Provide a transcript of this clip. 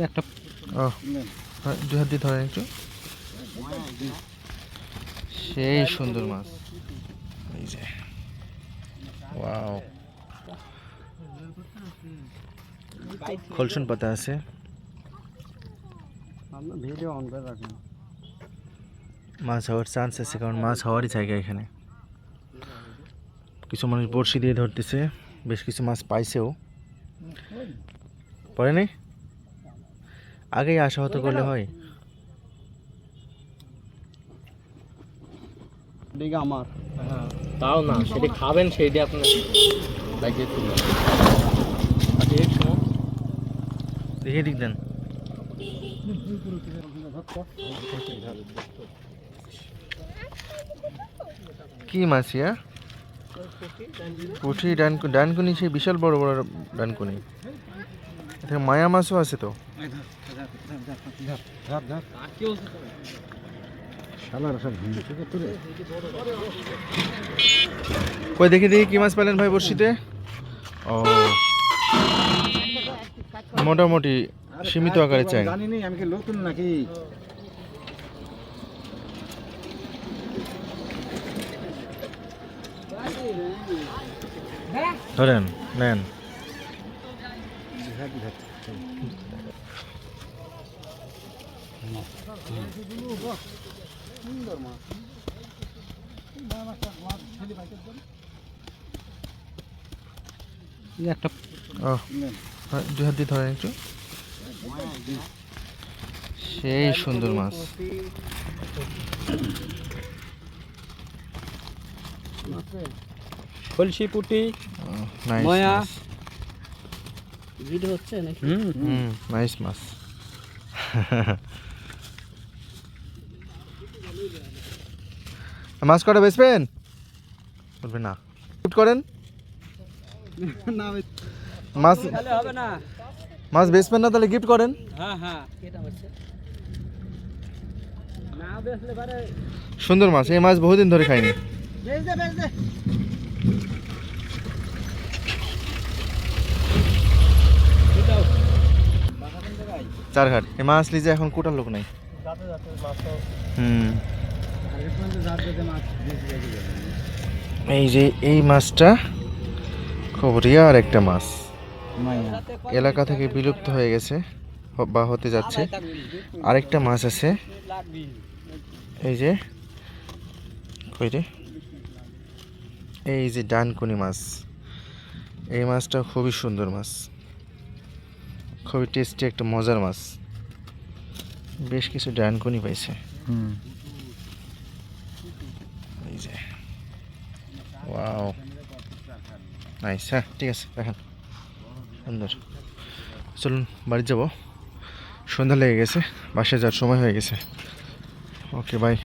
একটা ও হ্যাঁ, দুই হাত দিয়ে ধরেন একটু। সেই সুন্দর মাছ। এই যে। ওয়াও। খলসন পাতা আছে। ভিডিও অন করে রাখুন মাছ হওয়ার চান্স আছে কারণ মাছ হওয়ারই জায়গা এখানে। কিছু মানুষ বড়শি দিয়ে ধরতেছে বেশ কিছু মাছ পাইছেও। পরে নেই আগেই আশাহত করলে হয়। আমার। হ্যাঁ তাও না সেটা খাবেন সেইটা আপনার আচ্ছা দেখে দিক দেন। কি মাছ ইয়া পুঁটি ডান ডানকুনি সেই বিশাল বড় বড় ডানকুনি। এখানে মায়া মাছও আছে তো। কই দেখি দেখি কি মাছ পেলেন ভাই বড়শিতে? ও। মোটামুটি সীমিত আকারে চাই। জানি নি আমি কি নতুন নাকি? ধরেন নেন। সুন্দর মাছ একটা ও হ্যাঁ, দুই হাত দিয়ে ধরেন একটু। সেই সুন্দর মাছ। কলসি পুটি ময়া। মাছ হচ্ছে নাকি? হুম নাইস মাছ। মাছ কটা বেচবেন? বলবে না। গিফট করেন। না মাছ তাহলে হবে না। মাছ বেচবেন না তাহলে গিফট করেন। হ্যাঁ হ্যাঁ। কেটা হচ্ছে না বেসলে পারে সুন্দর মাছ এই মাছ বহুদিন ধরে খাইনি বেশ দে বেশ দে এটাও চার ঘাট এই মাছ লিজে এখন কোটার লোক নাই। হুম। এই যে এই মাছটা খুব রিয়ার একটা মাছ। এলাকা থেকে বিলুপ্ত হয়ে গেছে বা হতে যাচ্ছে। আরেকটা মাছ আছে। এই যে কই রে? এই যে ডানকুনি মাছ। এই মাছটা খুবই সুন্দর মাছ। খুবই টেস্টি একটা মজার মাছ। বেশ কিছু ডানকুনি পাইছে। এই যে। ওয়াও নাইস হ্যাঁ ঠিক আছে দেখেন সুন্দর। চলুন বাড়ি যাব। সন্ধ্যা লেগে গেছে বাসায় যাওয়ার সময় হয়ে গেছে। Okay bye